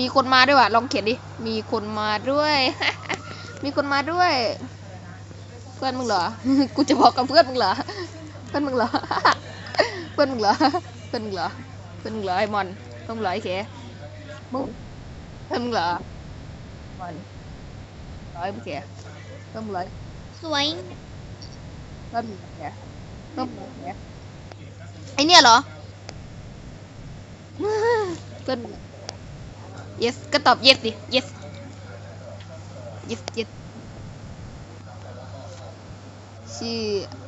มีคนมาด้วยว่ะลองเขียนดิ มีคนมาด้วย มีคนมาด้วย เพื่อนมึงเหรอ กูจะบอกกับเพื่อนมึงเหรอ เพื่อนมึงเหรอ เพื่อนมึงเหรอ เพื่อนมึงเหรอ เพื่อนมึงเหรอไอ้มอนเพื่อนมึงเหรอไอ้เขมึงเพื่อนมึงเหรอมอนเหรอไอ้เขเพื่อนมึงเหรอสวยเพื่อนมึงเหรอเขเพื่อนมึงเหรอเขไอเนี่ยเหรอ เพื่อนมึงเหรอ yes ก็ตอบ yes ดิ yes yes yes ชื่อ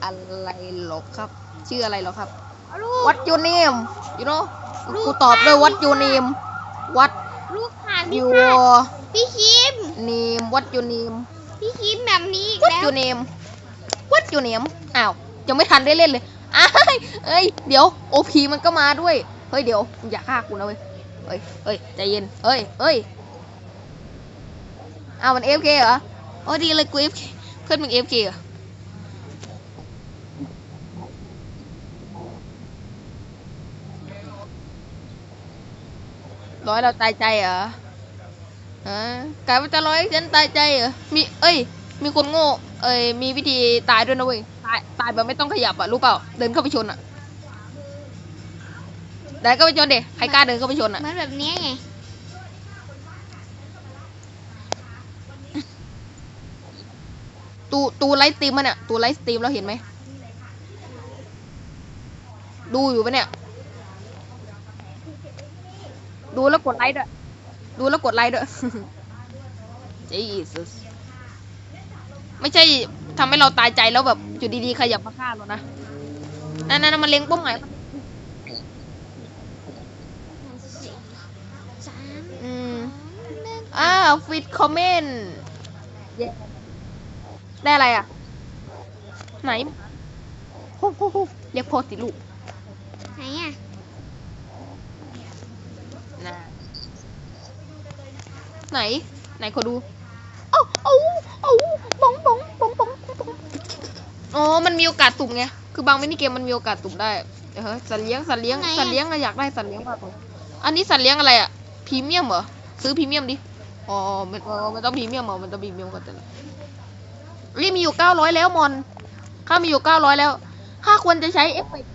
อะไรหรอครับ ชื่ออะไรหรอครับลูก What your name you know กูตอบด้วย What your name What ลูกค่ะพี่ your ค่ะพี่คิม name What your name พี่คิมแบบนี้อีก What แล้ว your name What your name อ้าว ยังไม่ทันได้เล่นเลยอ้ายเอ้ย เดี๋ยว OP มันก็มาด้วย เฮ้ย เดี๋ยวมึงอย่าฆ่ากูนะเว้ย เฮ้ยเฮ้ยใจเย็นเฮ้ยเฮ้ยอ้าวมัน AFK เหรอโอ้ดีเลยกู AFK เพื่อนมึง AFK เหรอร้อยเราตายใจเหรอฮะกลายเป็นจะร้อยฉันตายใจเหรอ มี เอ้ย มีคนโง่ เอ้ย มีวิธีตายด้วยนะเว้ย ตาย ตายแบบไม่ต้องขยับอะรู้เปล่า เดินเข้าไปชนอะ ดินเข้าไปชนเด็ใครกล้าเดินเข้าไปชนอะมันแบบเนี้ยไง ตูตูไลฟ์สตรีมมันเนี่ยตูไลฟ์สตรีมเราเห็นไหม ดูอยู่ปะเนี่ย ดูแล้วกดไลค์ด้วย ดูแล้วกดไลค์ด้วย Jesus ไม่ใช่ทำให้เราตายใจแล้วแบบอยู่ดีๆขยับมาฆ่าเรานะ นั่นนั่นมันเล็งเป้าหมายสาม อืม หนึ่ง อ้าวฟิตคอมเมนต์ได้อะไรอะ ไหนโอ้โหเรียกโพสติลูกไหนอะนะไหน ไหนขอดูเอ้าเอ้าเอ้าบองบองบองบองบองอ๋อ มันมีโอกาสสุ่มไง คือบางมินิเกมมันมีโอกาสสุ่มได้เดี๋ยวเฮ้ยสัตว์เลี้ยงสัตว์เลี้ยงสัตว์เลี้ยงอะอยากได้สัตว์เลี้ยงมากเลยอันนี้สัตว์เลี้ยงอะไรอะพรีเมียมเหรอ ซื้อพรีเมียมดิ อ๋อมันอ๋อมันต้องพรีเมียมเหรอมันต้องพรีเมียมกว่าแต่ละรีมีอยู่เก้าร้อยแล้วมอน ข้ามีอยู่เก้าร้อยแล้ว ข้าควรจะใช้เอฟเฟกต์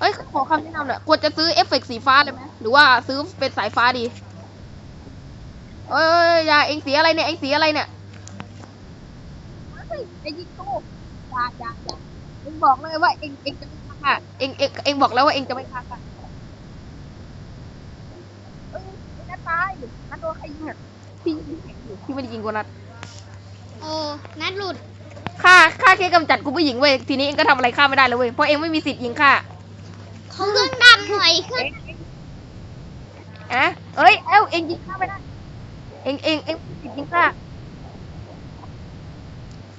เอ้ย ขอคำแนะนำหน่อย ควรจะซื้อเอฟเฟกต์สีฟ้าเลยไหมหรือว่าซื้อเป็นสายฟ้าดี เอ้ยอย่าเอ็งสีอะไรเนี่ย เอ็งสีอะไรเนี่ยเฮ้ยไอ้ยิงโก้อย่าอย่าอย่าเอ็งบอกเลยว่าเอ็งเอ็งจะไม่ฆ่าเอ็งเอ็งเอ็งบอกแล้วว่าเอ็งจะไม่ฆ่ากันเอ้ยไอ้นัดตายนัดโดนใครยิงอะ พี่ยิงแข็งอยู่พี่ไม่ได้ยิงกว่านัดโอ้นัดหลุดฆ่าฆ่าแค่กำจัดกูผู้หญิงเว้ยทีนี้เอ็งก็ทำอะไรข้าไม่ได้แล้วเว้ยเพราะเอ็งไม่มีสิทธิ์ยิงข้าขอเครื่องดำหน่อยเครื่องอะเอ้ยเอ้าเอ็งยิงข้าไม่ได้เอ็งเอ็งเอ็งไม่มีสิทธิ์ยิงข้า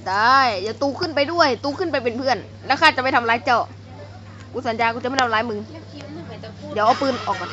ได้อย่าตูขึ้นไปด้วย ตูขึ้นไปเป็นเพื่อน แล้วข้าจะไม่ทำร้ายเจ้ากูสัญญากูจะไม่ทำร้ายมึง เดี๋ยวเอาปืนออกก่อน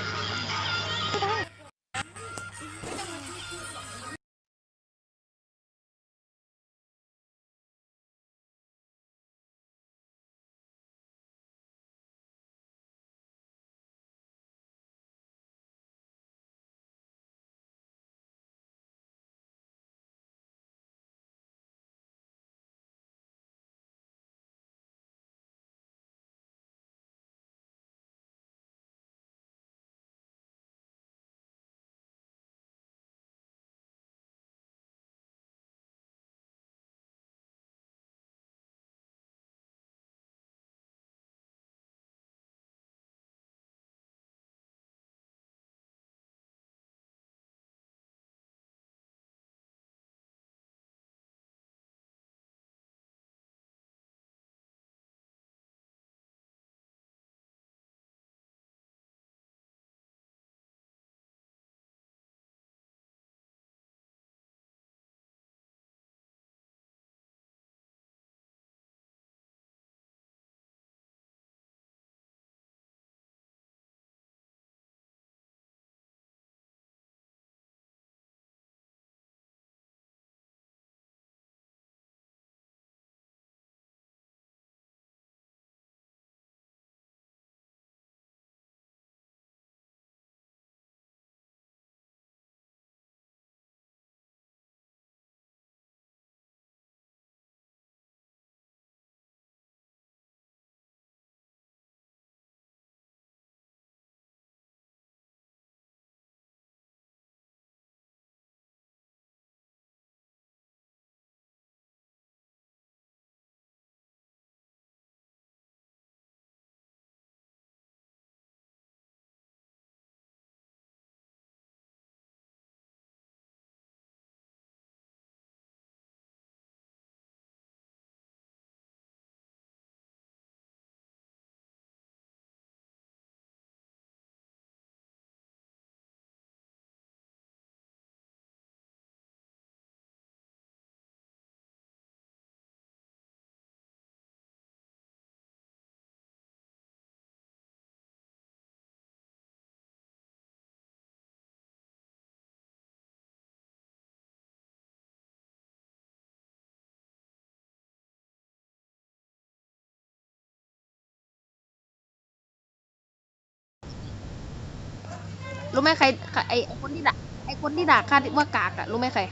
รู้ไหมใครใครไอไอ้คนที่ด่าไอคนที่ด่าข้าว่ากากอะรู้ไหมใคร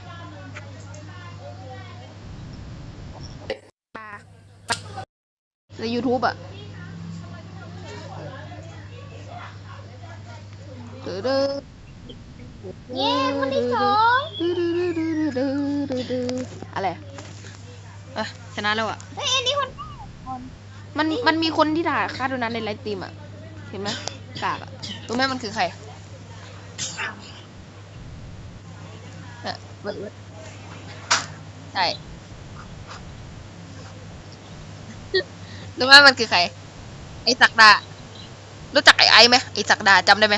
ใน YouTube อะเด้อเด้อเย้คนที่สองอะไรอะชนะแล้วอะเฮ้ยอันนี้คนมันมันมีคนที่ด่าข้าด้วยนะในไลฟ์สตรีมอะเห็นไหมกากอะรู้ไหมมันคือใคร เว้ยเว้ยใช่รู้ไหมมันคือใคร ไอ้ศักดา รู้จักไอ้ไอ้ไหมไอ้ศักดาจำได้ไหม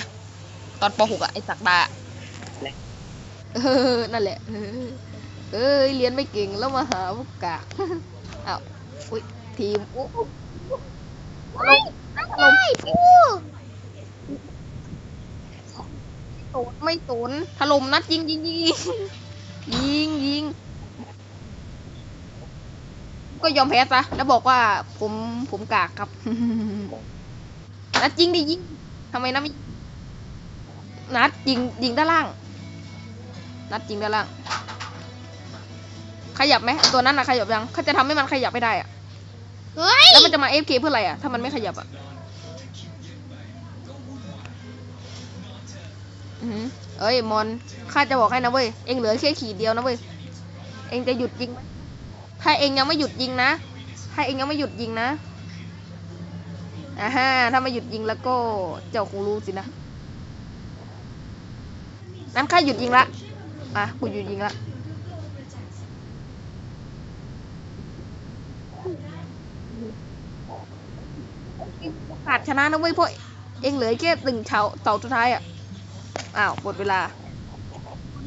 ตอนป .6 อะไอ้ศักดาเออนั่นแหละ เออเอ้ยเรียนไม่เก่งแล้วมาหาพวกกากอ้าวอุ้ยทีมอุ๊ยไม่ได้ปูโสนไม่สนถล่มนัดยิงยิงยิง ยิงยิงก็ยอมแพ้ซะแล้วบอกว่าผมผมกากครับ นัดยิงดิยิงทำไมนะไม่นัดยิงยิงด้านล่าง นัดยิงด้านล่าง ขยับไหมตัวนั้นนะขยับยังเขาจะทำให้มันขยับไม่ได้อะเฮ้ย แล้วมันจะมา AFK เพื่ออะไรอะถ้ามันไม่ขยับอะอือหือ เอ้ยมอนข้าจะบอกให้นะเว้ยเองเหลือแค่ขีดเดียวนะเว้ยเองจะหยุดยิงไหมถ้าเองยังไม่หยุดยิงนะถ้าเองยังไม่หยุดยิงนะอ่าฮะถ้าไม่หยุดยิงแล้วก็เจ้าคงรู้สินะนั้นข้าหยุดยิงละอะกูหยุดยิงละขาดชนะนะเว้ยเพราะเองเหลือแค่หนึ่งเฉาเสาสุดท้ายอะ อ้าวหมดเวลา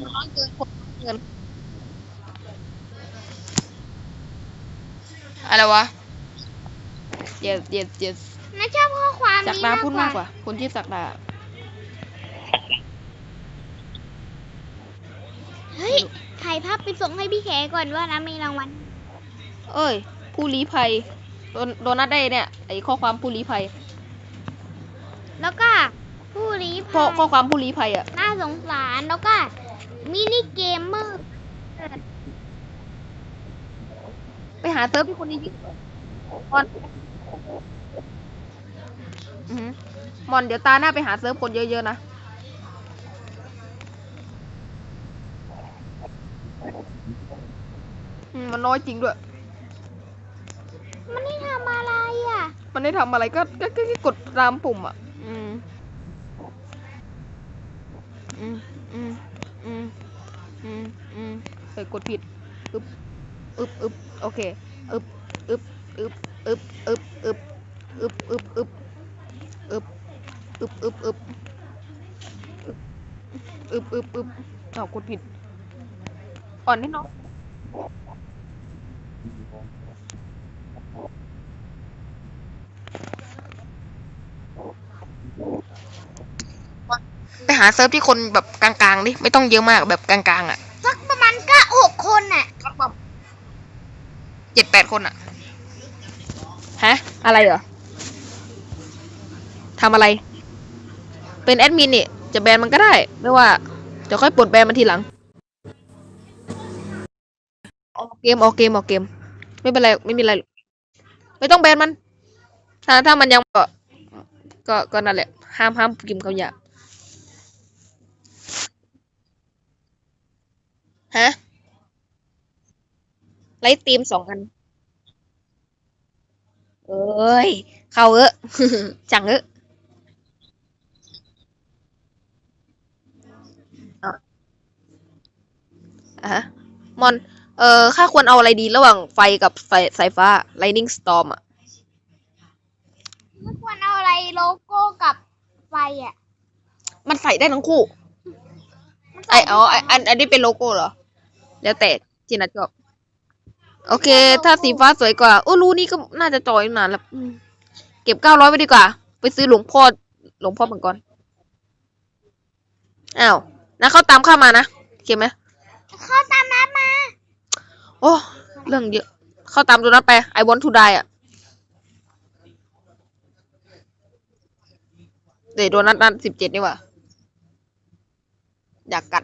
น้อยเกินคนเงินอะไรวะ yes yes yes น่าชอบข้อความจักนี้ดาพูดมากกว่าคนที่อสักดาเฮ้ยถ่ายภาพไปส่งให้พี่แขก่อนว่านะมีรางวัลเอ้ย ผู้ลี้ภัยโดนโดนัทได้เนี่ยไอข้อความผู้ลี้ภัยแล้วก็ผู้ลี้ ข้อภัยข้อความผู้ลี้ภัยอะ น่าสงสารแล้วก็มินิเกมเมอร์ไปหาเซิร์ฟที่คนนี้ยิงมอนอือหือมอนเดี๋ยวตาหน้าไปหาเซิร์ฟคนเยอะๆนะอืมมันน้อยจริงด้วย มันนี่ทำอะไรอะ มันได้ทำอะไรก็ก็ก็แค่กดตามปุ่มอะ อืมอืมอืมอืมอืมเฮ้ยกดผิดอึบอึบอึบโอเคอึบอึบอึบอึบอึบอึบอึบอึบอึบอึบอึบอึบอึบอึบอึบอึบอ้ากดผิด อ่อนให้น้อง ไปหาเซิร์ฟที่คนแบบกลางๆดิไม่ต้องเยอะมากแบบกลางๆอะสักประมาณก็หกคนน่ะเจ็ดแปดคนอะฮะอะไรเหรอทำอะไร เป็นแอดมินนี่จะแบนมันก็ได้ ไม่ว่าจะค่อยปลดแบนมันทีหลังออกเกมออกเกมออกเกม ไม่เป็นไรไม่มีอะไร ไม่ต้องแบนมัน ถ้าถ้ามันยังก็ก็ก็นั่นแหละ ห้ามห้ามกิมคำหยา ฮะ ไลฟ์สตรีมสองอัน เอ้ย เข้าเออะจังเออะอะอะฮะมอน เอ่อข้าควรเอาอะไรดีระหว่างไฟกับไฟสายฟ้า Lightning Storm อะไม่ควรเอาอะไรโลโก้กับไฟอะ มันใส่ได้ทั้งคู่มันไอใส่อ๋อไออัน อันนี้เป็นโลโก้เหรอ แล้วแต่ที่นัดชอบโอเค ถ้าสีฟ้าสวยกว่าโอ้รู้นี่ก็น่าจะจอยนานแล้วอืมเก็บเก้าร้อยไปดีกว่า ไปซื้อหลวงพ่อหลวงพ่อมังกรอ้าวนะเขาตามข้ามานะโอเคไหมเข้าตามนัดมา โอ้เรื่องเยอะ เข้าตามตัวนั้นไป I want to die อะเดี๋ยวโดนัทนัดสิบเจ็ดนี่หว่าอยากกัด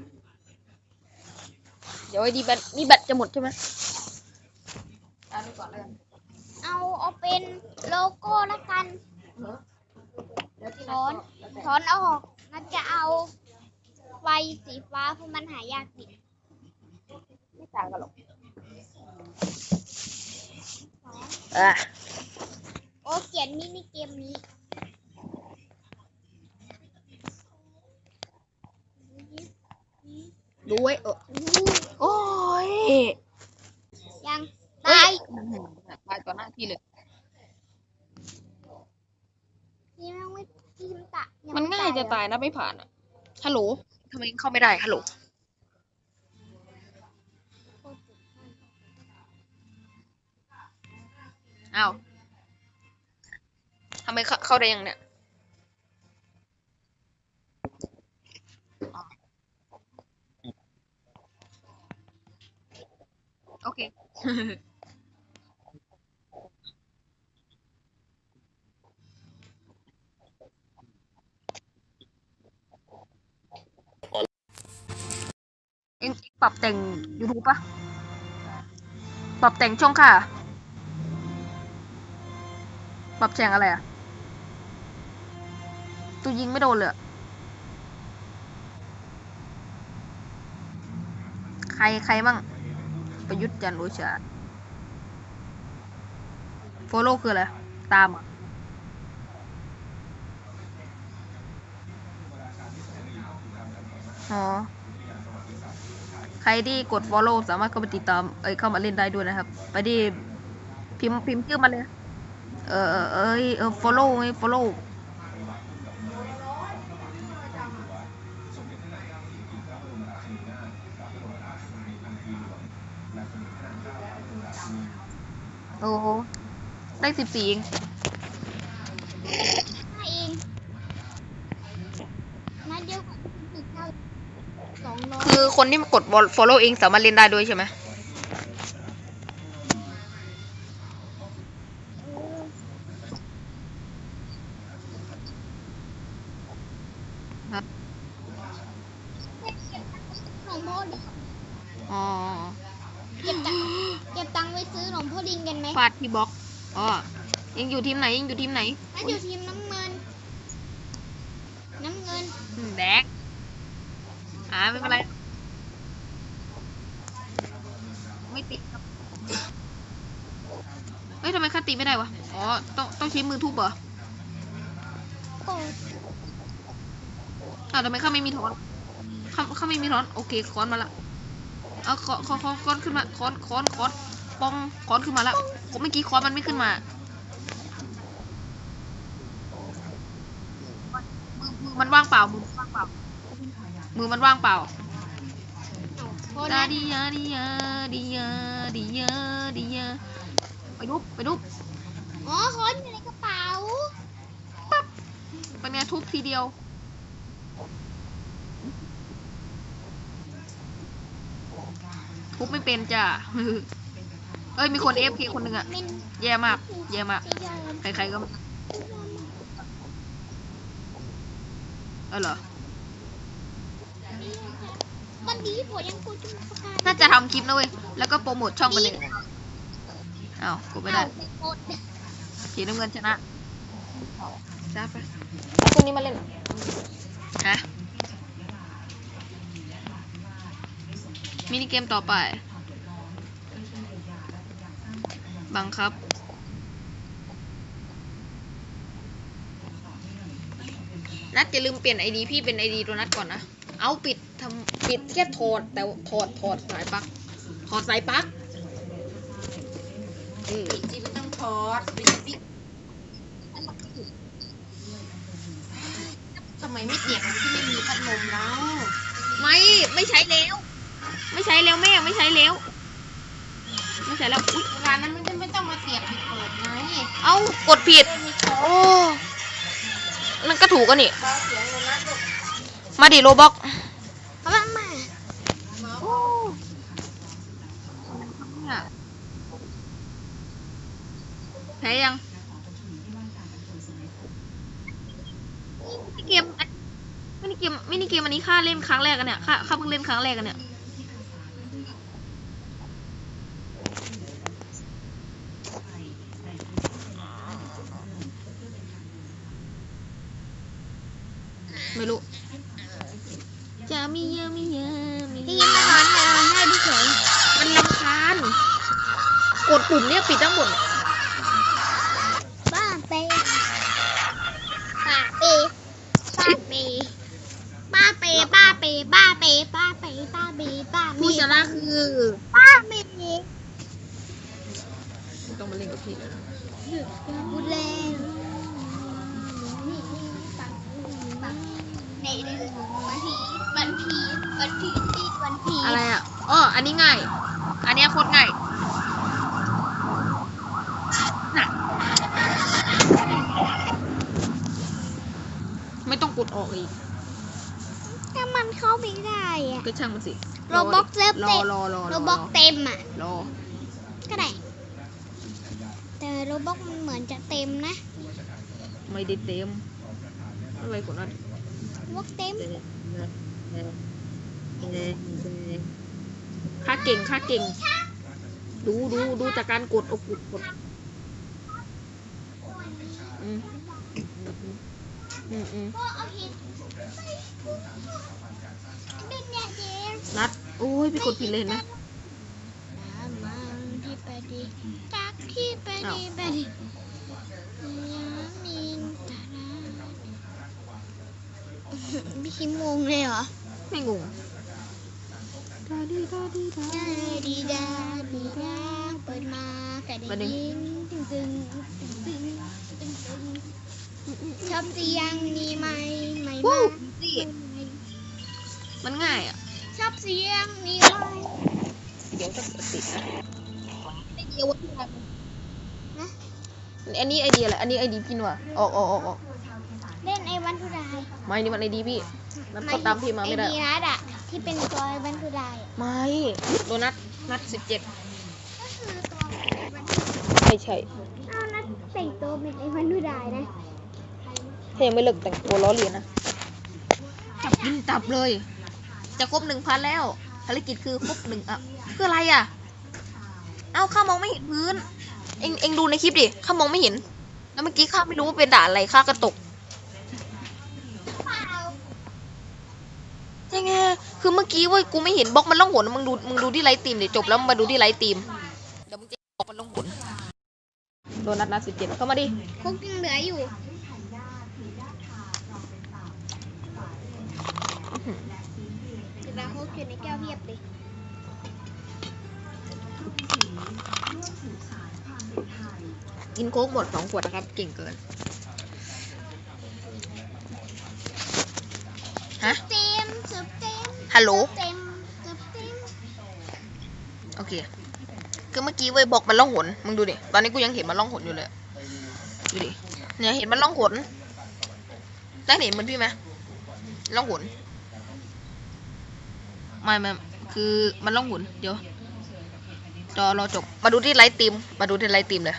เดี๋ยวไอ้ดีแบตนี่แบตจะหมดใช่ไหมตามไปก่อนเลย เอาเอาเป็นโลโก้ละกัน แล้วที่ถอนถอนออกนัดจะเอาไฟสีฟ้าเพราะมันหายากดิไม่ต่างกันหรอกอะโอ้เขียนมินิเกมนี้ดูไว้เออ โอ้ยยังเฮ้ตายตายต่อหน้าที่เลยนี่แม่งไม่ทีมตะงมันง่ายจะเหรอตายนะไม่ผ่านอะ ฮัลโหลทำไมเข้าไม่ได้ ฮัลโหล อ้าวทำไมเข้าเข้าได้ยังเนี่ย โอเคเอ็งปรับแต่ง YouTube ปะปรับแต่งช่องค่ะ ปรับแฉงอะไรอะตัวยิงไม่โดนเลยอะใคร ใครมั่ง ประยุทธ์จันทร์โอชาโฟโล่คืออะไร ตามอะอ๋อใครที่กด follow สามารถเข้าไปติดตามเอ้ยเข้ามาเล่นได้ด้วยนะครับ ไปที่พิมพ์พิมพ์ชื่อมาเลย เออเออเอ้ยเออ follow ไง follow โอ้โห ได้สิบสี่เองห้าเองนัดเดียวกับหนึ่งเก้าสองร้อยคือคนที่มากด follow เองสามารถเล่นได้ด้วยใช่ไหมหลวงพ่อดิอ๋อ เก็บตังค์เก็บตังค์ไว้ซื้อหลวงพ่อดิงกันไหม ฟาดที่บล็อก อ๋อยังอยู่ทีมไหนยังอยู่ทีมไหนนัดอยู่ทีมน้ำเงิน น้ำเงินอืมแดกอ่าไม่เป็นไร ไม่ติดครับเฮ้ยทำไมข้าตีไม่ได้วะ อ๋อ ต้องต้องใช้มือทุบเหรอโอ้อ้าวทำไมข้าไม่มีถอนข้าข้าไม่มีถอน โอเคค้อนมาละ เอาค้อนค้อนค้อนค้อนขึ้นมาค้อนค้อนค้อนปองค้อนขึ้นมาแล้วผม เมื่อกี้ค้อนมันไม่ขึ้นมามือมือมันว่างเปล่ามือมันว่างเปล่า มือมันว่างเปล่าโหดานัดดิยาดิยาดิยาดิยาดิยาไปดูไปดูอ๋อคอนอยู่ในกระเป๋าเป็นไงทุบทีเดียวทุบไม่เป็นจ้ะเอ้ยมีคนเอฟเคคนหนึ่งอะมินแย่มาก แย่มากจะยอมใครๆก็ไม่เออเหรอตอนนี้ผัวยังกูจะมาประกาศน่าจะทำคลิปนะเว้ย แล้วก็โปรโมทช่องไปเลยอ้าวกูไม่ได้เอาปกดสีน้ำเงินชนะจ้าไปเอาตัวนี้มาเล่นฮะมินิเกมต่อไป บังคับ นัดจะลืมเปลี่ยนไอดีพี่เป็นไอดีตัวนัดก่อนนะ เอาปิดทำปิดแค่ถอดแต่ถอดถอดสายปลั๊กถอดสายปลั๊กเออจีไม่ต้องทอดไปดิทำไมไม่เปียกที่ไม่มีพัดลมแล้ว ไม่ไม่ใช้แล้ว ไม่ใช้แล้วแม่ไม่ใช้แล้ว ไม่ใช้แล้วอุ๊ยเวลานั้นไม่ไเอ้ากดผิดมีช้อนโอ้มันก็ถูกกันนี่เบาเสียงเลยนะลูกมาดิโรบ็อกเขาบ้างมาโอ้แพ้ยังมินิเกมมินิเกเกมมินิเกมอันนี้ข้าเล่นครั้งแรกกันเนี่ยข้าข้าเพิ่งเล่นครั้งแรกกันเนี่ย ต้องกดออกอีกถ้ามันเข้าไม่ได้อะก็ช่างมันสิโรบ็อกเซิร์ฟรอเต็มรอรอโรบ็อกเต็มอะ รอก็ได้ แต่โรบ็อกมันเหมือนจะเต็มนะไม่ได้เต็มอะไรกดนั่นโรบ็อกเต็มค่าเก่งค่าเก่ง ดูดูดูจากการกดเอากดกดอืม อืมอืมก็เอาเห็ดเป็นเนี่ยเจ๊นัด โอ้ยพี่กดผิดเลยเห็นไหมมาที่ไปดีจักที่ไปดีไปดียามินตาราพี่คิมงงเลยเหรอ ไม่งงดาดีดาดีดาดาดีดาดีดาเปิดมาแต่ได้มาดิยินตึงตึงตึงตึงตึงตึง ชอบเสียงนี้ไหมไม่วู้ มาสิมันง่ายอะ ชอบเสียงนี้ไหมเดี๋ยวจะติดไอเดียว่าพี่ทนะำอันนี้ไอเดียอะไรอันนี้ไอดีพี่นัวออกออกออกออกเล่นไอ้วันทุดายไม่นี่มันไอดีพี่นัดก็ตามพี่มาไม่ได้ไอ้ดีนัดอะที่เป็นตัวไอ้วันทุดายอะไม่ โดนัทนัดสิบเจ็ดก็คือตัวไอ้วันทุดายไม่ใช่อ้าวนัดแต่งตัวเป็นไอ้วันทุดายนะ ถ้ายังไม่เลิกแต่งตัวล้อเลียนนะ จับกินจับเลย จะครบหนึ่งพันแล้ว ภารกิจคือครบหนึ่งอะคืออะไรอะ เอ้าข้ามองไม่เห็นพื้น เอ็งเอ็งดูในคลิปดิ ข้ามองไม่เห็น แล้วเมื่อกี้ข้าไม่รู้ว่าเป็นด่านอะไรข้าก็ตกเปล่ายังไง คือเมื่อกี้เว้ยกูไม่เห็นบล็อกมันล่องหนมึงดู มึงดูที่ไลฟ์ตีมเดี๋ยวจบแล้วมึงมาดูที่ไลฟ์ตีม เดี๋ยวมึงจะบล็อกมันล่องหนโดนัทนัดสิบเจ็ดเข้ามาดิ คุกยังเหลืออยู่ อื้อหือ เดี๋ยวเราคุกอยู่ในแก้วเพียบเลยกินโค้กหมดสองขวดนะครับ เก่งเกิน ฮะ เต็มสุดเต็มฮัลโหล เต็มสุดเต็มโอเค คือเมื่อกี้เว้ยบอกมันล่องหน มึงดูดิ ตอนนี้กูยังเห็นมันล่องหนอยู่เลย ดูดิ เนี่ยเห็นมันล่องหนได้เห็นเหมือนพี่ไหมล่องหน ไม่ไม่คือมันล่องหุนเดี๋ยวจอรอจบ มาดูที่ไลฟ์ตีม มาดูที่ไลฟ์ตีมเลย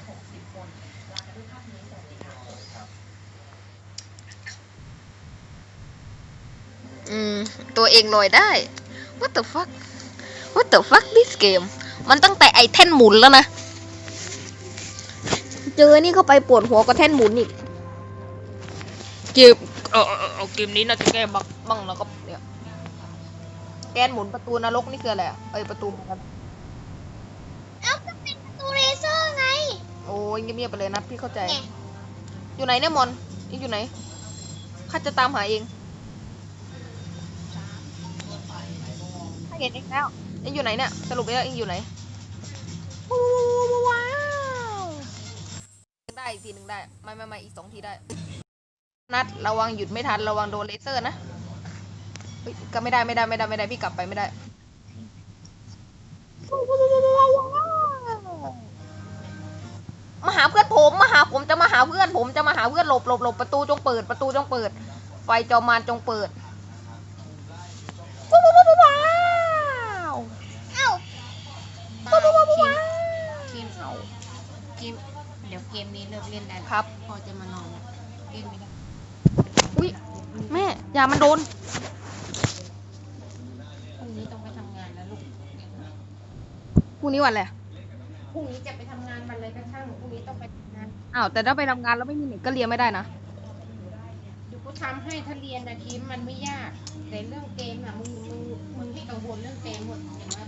อืม ตัวเองลอยได้ what the fuck what the fuck this game มันตั้งแต่ไอแท่นหมุนแล้วนะ เจอนี่เข้าไปปวดหัวก็แท่นหมุนอีก เกมเออเออเออเอาเกมนี้น่าจะแก้บักบ้างแล้วก็เนี่ย แกนหมุนประตูนรกนี่คืออะไรอะเอ้ยประตูเหมือนกันเอ้าก็เป็นประตูเลเซอร์ไงโอ้ยเงียบๆไปเลยนะพี่เข้าใจ เนี่ยอยู่ไหนเนี่ยมอนอีกอยู่ไหนข้าจะตามหาเองข้าเห็นเองแล้วเองอยู่ไหนเนี่ยสรุปแล้วเองอยู่ไหนว้าวได้อีกทีหนึ่งได้ไม่ไม่ไม่อีกสองทีได้ นัดระวังหยุดไม่ทันระวังโดนเลเซอร์นะ เฮ้ยก็ไม่ได้ไม่ได้ไม่ได้ไม่ได้พี่กลับไปไม่ได้ มาหาเพื่อนผมมาหาผมจะมาหาเพื่อนผมจะมาหาเพื่อนหลบหลบหลบประตูจงเปิดประตูจงเปิด ไฟจอมานจงเปิดว้าวว้าวว้าวว้าวเอ้าตายคิมคิมเอาคิมเดี๋ยวเกมนี้เลิกเล่นได้แล้วครับ พอจะมานอนแล้วเล่นไม่ได้ อุ้ยแม่อย่ามันโดน พรุ่งนี้วันอะไรพรุ่งนี้จะไปทำงานวันอะไรก็ช่างพรุ่งนี้ต้องไปทำงานอ้าวแต่ถ้าไปทำงานแล้วไม่มีเน็ตก็เรียนไม่ได้นะเดี๋ยวกูทำให้ถ้าเรียนนะคิมมันไม่ยากแต่เรื่องเกมอะมึงมึงมึงให้กังวลเรื่องเกมหมดเห็นไหม